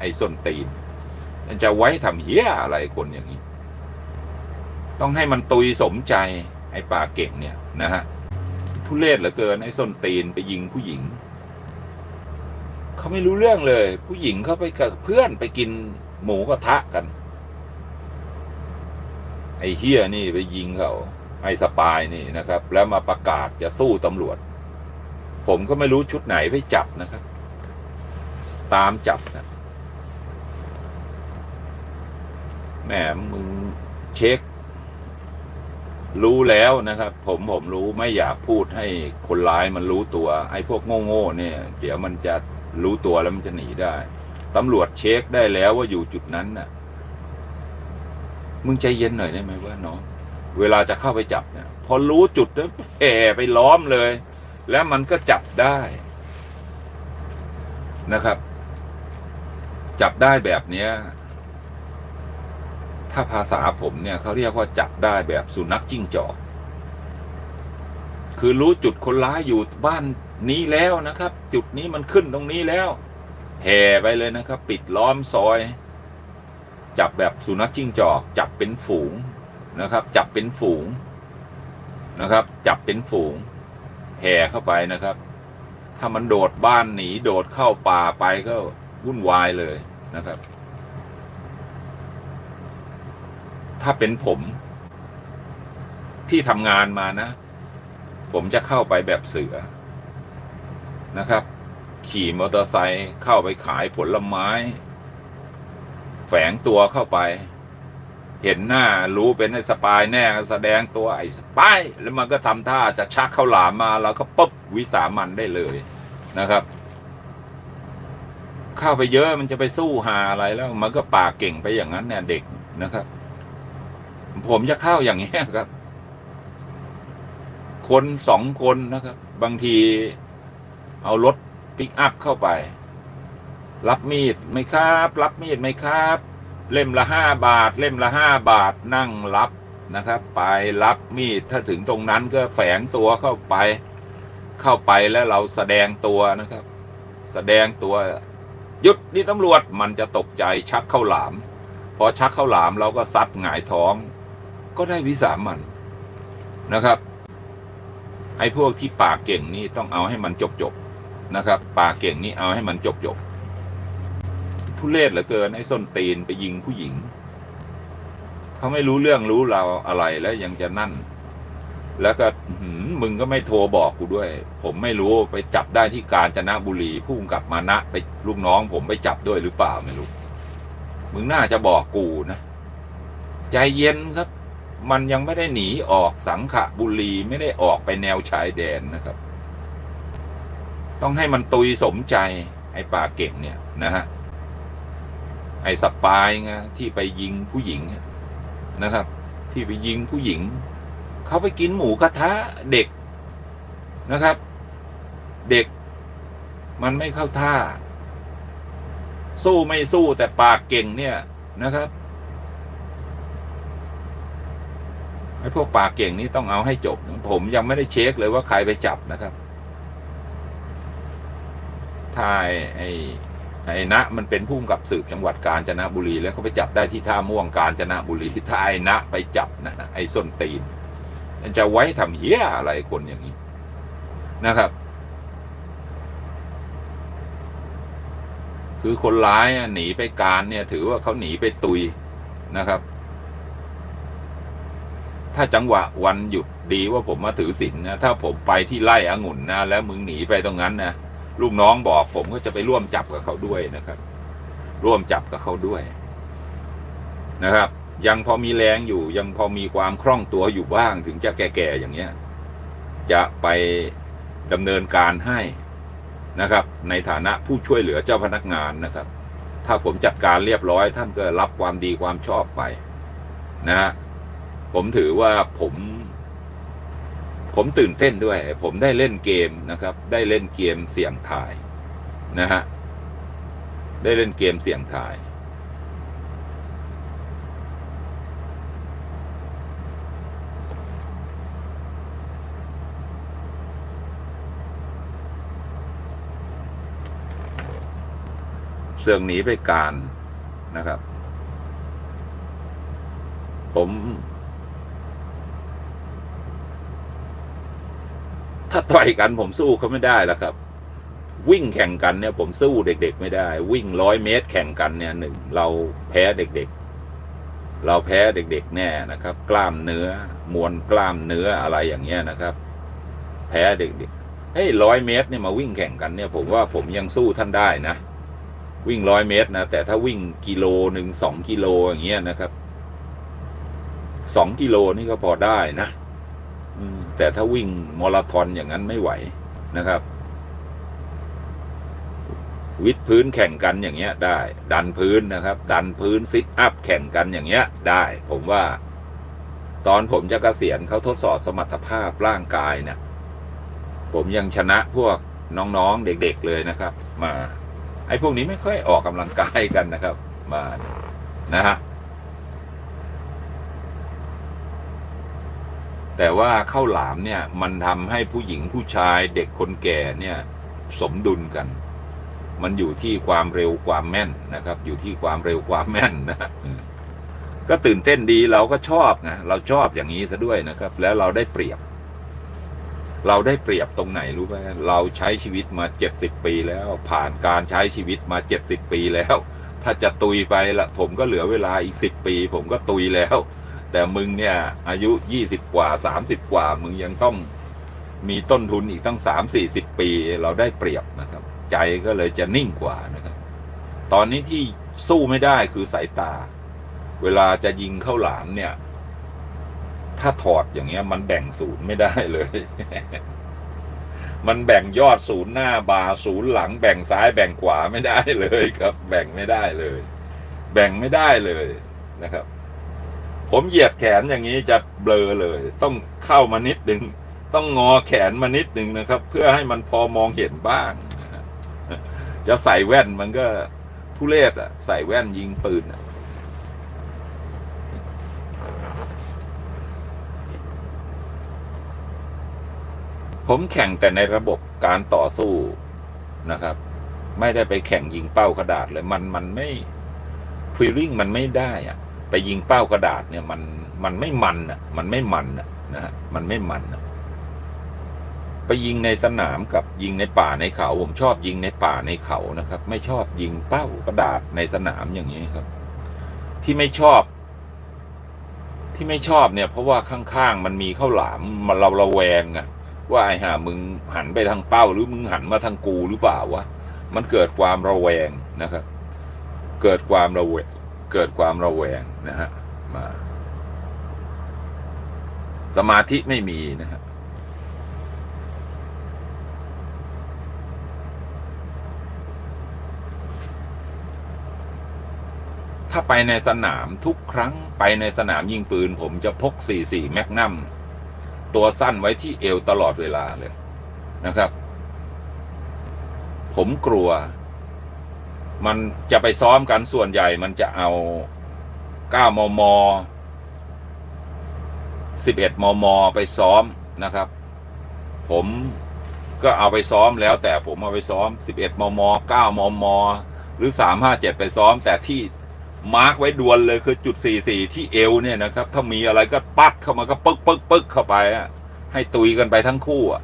ไอ้ส้นตีนมันจะไว้ทำเหี้ยอะไรคนอย่างนี้ ต้องให้มันตุยสมใจไอ้ปาเก่งเนี่ยนะฮะทุเรศเหลือเกินไอ้ส้นตีนไปยิงผู้หญิงเขาไม่รู้เรื่องเลย ผู้หญิงเขาไปกับเพื่อนไปกินหมูกระทะกัน ไอ้เฮียนี่ไปยิงเขาไอ้สปายนี่นะครับ แล้วมาประกาศจะสู้ตำรวจ ผมก็ไม่รู้ชุดไหนไปจับนะครับ ตามจับนะ แหมมึงเช็ค รู้แล้วนะครับ ผมผมรู้ไม่อยากพูดให้คนร้ายมันรู้ตัว ไอ้พวกโง่ๆเนี่ย เดี๋ยวมันจะรู้ตัวแล้วมันจะหนีได้ตำรวจเช็คได้แล้วว่าอยู่จุดนั้นน่ะ มึงใจเย็นหน่อยได้ไหมว่าน้องเวลาจะเข้าไปจับเนี่ย พอรู้จุดแล้วแห่ไปล้อมเลย แล้วมันก็จับได้นะครับ จับได้แบบเนี้ยาภาษาผมเนี่ยเขาเรียกว่าจับได้แบบสุนัขจิ้งจอก คือรู้จุดคนร้ายอยู่บ้านนี้แล้วนะครับ จุดนี้มันขึ้นตรงนี้แล้ว แห่ไปเลยนะครับ ปิดล้อมซอย จับแบบสุนัขจิ้งจอก จับเป็นฝูงนะครับ จับเป็นฝูงนะครับ จับเป็นฝูง แห่เข้าไปนะครับ ถ้ามันโดดบ้านหนีโดดเข้าป่าไปก็วุ่นวายเลยนะครับ ถ้าเป็นผมที่ทำงานมานะ ผมจะเข้าไปแบบเสือนะครับ ขี่มอเตอร์ไซค์เข้าไปขายผลไม้ แฝงตัวเข้าไป เห็นหน้ารู้เป็นไอ้สปายแน่แสดงตัวไอ้สปายแล้วมันก็ทำท่าจะชักเข้าหลามมาแล้วก็ปุ๊บวิสามันได้เลยนะครับ เข้าไปเยอะมันจะไปสู้หาอะไรแล้ว มันก็ปากเก่งไปอย่างนั้นเนี่ยเด็กนะครับ ผมจะเข้าอย่างนี้ครับ คนสองคนนะครับ บางทีเอารถปิกอัพเข้าไป รับมีดไหมครับ รับมีดไหมครับ เล่มละห้าบาท เล่มละห้าบาทนั่งรับนะครับ ไปรับมีดถ้าถึงตรงนั้นก็แฝงตัวเข้าไป เข้าไปแล้วเราแสดงตัวนะครับ แสดงตัวหยุดนี่ตำรวจมันจะตกใจชักเข้าหลาม พอชักเข้าหลามเราก็ซัดหงายท้อง ก็ได้วิสามันนะครับ ไอ้พวกที่ปากเก่งนี่ต้องเอาให้มันจบจบนะครับ ปากเก่งนี่เอาให้มันจบจบทุเรศเหลือเกินไอ้ส้นตีนไปยิงผู้หญิงเขาไม่รู้เรื่องรู้เราวอะไรแล้วยังจะนั่น แล้วก็มึงก็ไม่โทรบอกกูด้วย ผมไม่รู้ไปจับได้ที่กาญจนบุรีผู้กำกับมานะไปลูกน้อง ผมไปจับด้วยหรือเปล่าไม่รู้ มึงน่าจะบอกกูนะ ใจเย็นครับ มันยังไม่ได้หนีออกสังขบุรีไม่ได้ออกไปแนวชายแดนนะครับ ต้องให้มันตุยสมใจ ไอ้ป่าเก่งเนี่ยนะฮะไอ้สปายไงที่ไปยิงผู้หญิงนะครับ ที่ไปยิงผู้หญิง เขาไปกินหมูกระทะเด็กนะครับ เด็กมันไม่เข้าท่า สู้ไม่สู้แต่ปากเก่งเนี่ยนะครับ ไอ้ พวกปากเก่งนี่ต้องเอาให้จบ ผมยังไม่ได้เช็คเลยว่าใครไปจับนะครับ ถ้าไอ้ไอ้ไอ้ณมันเป็นผู้กำกับสืบจังหวัดกาญจนบุรี แล้วเขาไปจับได้ที่ท่าม่วงกาญจนบุรีถ้าไอ้ณไปจับนะไอ้ส้นตีนมันจะไว้ทำเหี้ยอะไรคนอย่างนี้นะครับ คือคนร้ายหนีไปการเนี่ย ถือว่าเขาหนีไปตุยนะครับ ถ้าจังหวะวันหยุดดีว่าผมมาถือศีลนะถ้าผมไปที่ไร่องุ่นนะแล้วมึงหนีไปตรงนั้นนะลูกน้องบอกผมก็จะไปร่วมจับกับเขาด้วยนะครับ ร่วมจับกับเขาด้วยนะครับ ยังพอมีแรงอยู่ยังพอมีความคล่องตัวอยู่บ้างถึงจะแก่ๆอย่างเงี้ย จะไปดำเนินการให้นะครับ ในฐานะผู้ช่วยเหลือเจ้าพนักงานนะครับ ถ้าผมจัดการเรียบร้อยท่านก็รับความดีความชอบไปนะฮะ ผมถือว่าผม ผมตื่นเต้นด้วย ผมได้เล่นเกมนะครับ ได้เล่นเกมเสี่ยงทายนะฮะได้เล่นเกมเสี่ยงทาย เสื่องหนีไปการนะครับ ผม ถ้าต่อยกันผมสู้เขาไม่ได้แล้วครับ วิ่งแข่งกันเนี่ยผมสู้เด็ก ๆ ไม่ได้ วิ่งร้อยเมตรแข่งกันเนี่ยหนึ่งเราแพ้เด็กๆ เราแพ้เด็ก ๆ แน่นะครับ กล้ามเนื้อ มวลกล้ามเนื้ออะไรอย่างเงี้ยนะครับ แพ้เด็กๆเฮ้ยร้อยเมตรเนี่ยมาวิ่งแข่งกันเนี่ย ผมว่าผมยังสู้ท่านได้นะวิ่งร้อยเมตรนะแต่ถ้าวิ่งกิโลหนึ่งสองกิโลอย่างเงี้ยนะครับสองกิโลนี่ก็พอได้นะ แต่ถ้าวิ่งมาราธอนอย่างนั้นไม่ไหวนะครับ วิดพื้นแข่งกันอย่างเงี้ยได้ ดันพื้นนะครับ ดันพื้นซิทอัพแข่งกันอย่างเงี้ยได้ ผมว่า ตอนผมจะเกษียณเขาทดสอบสมรรถภาพร่างกายเนี่ยผมยังชนะพวกน้องๆเด็กๆเลยนะครับ มาไอ้พวกนี้ไม่ค่อยออกกำลังกายกันนะครับ มานะฮะ แต่ว่าข้าวหลามเนี่ยมันทำให้ผู้หญิงผู้ชายเด็กคนแก่เนี่ยสมดุลกัน มันอยู่ที่ความเร็วความแม่นนะครับ อยู่ที่ความเร็วความแม่นนะก็ตื่นเต้นดีเราก็ชอบนะเราชอบอย่างนี้ซะด้วยนะครับ แล้วเราได้เปรียบ เราได้เปรียบตรงไหนรู้ไหมเราใช้ชีวิตมาเจ็ดสิบปีแล้ว ผ่านการใช้ชีวิตมาเจ็ดสิบปีแล้ว ถ้าจะตุยไปละผมก็เหลือเวลาอีกสิบปี ผมก็ตุยแล้ว แต่มึงเนี่ย อายุยี่สิบกว่าสามสิบกว่า มึงยังต้องมีต้นทุนอีกตั้งสามสี่สิบปี เราได้เปรียบนะครับ ใจก็เลยจะนิ่งกว่านะครับ ตอนนี้ที่สู้ไม่ได้คือสายตา เวลาจะยิงเข้าหลามเนี่ย ถ้าถอดอย่างเงี้ย มันแบ่งศูนย์ไม่ได้เลย มันแบ่งยอดศูนย์หน้าบาศูนย์หลัง แบ่งซ้ายแบ่งขวาไม่ได้เลยครับ แบ่งไม่ได้เลย แบ่งไม่ได้เลยนะครับ ผมเหยียดแขนอย่างนี้จะเบลอเลย ต้องเข้ามานิดหนึ่งต้องงอแขนมานิดหนึ่งนะครับ เพื่อให้มันพอมองเห็นบ้าง จะใส่แว่นมันก็ทุเรศอะใส่แว่นยิงปืนอะผมแข่งแต่ในระบบการต่อสู้นะครับ ไม่ได้ไปแข่งยิงเป้ากระดาษเลยมันมันไม่ฟีลลิ่งมันไม่ได้อะ ไปยิงเป้ากระดาษเนี่ยมันมันไม่มันอะมันไม่มันอะนะฮะมันไม่มันอะไปยิงในสนามกับยิงในป่าในเขา ผมชอบยิงในป่าในเขานะครับ ไม่ชอบยิงเป้ากระดาษในสนามอย่างนี้ครับ ที่ไม่ชอบ ที่ไม่ชอบเนี่ย เพราะว่าข้างๆมันมีข้าวหลามมันเราระแวงอะว่าไอ้ห่ามึงหันไปทางเป้า หรือมึงหันมาทางกูหรือเปล่าวะมันเกิดความระแวงนะครับ เกิดความระแวง เกิดความระแวงนะฮะมาสมาธิไม่มีนะฮะถ้าไปในสนามทุกครั้งไปในสนามยิงปืน ผมจะพก 44 แมกนัมตัวสั้นไว้ที่เอวตลอดเวลาเลยนะครับ ผมกลัว มันจะไปซ้อมกันส่วนใหญ่มันจะเอา 9 มม 11 มม ไปซ้อมนะครับ ผมก็เอาไปซ้อมแล้ว แต่ผมเอาไปซ้อม 11 มม 9 มม หรือ 357 ไปซ้อม แต่ที่มาร์กไว้ดวนเลยคือจุด 44 ที่เอวเนี่ยนะครับ ถ้ามีอะไรก็ปัดเข้ามาก็ปึ๊กปึ๊กปึ๊กเข้าไปอะให้ตุยกันไปทั้งคู่อะ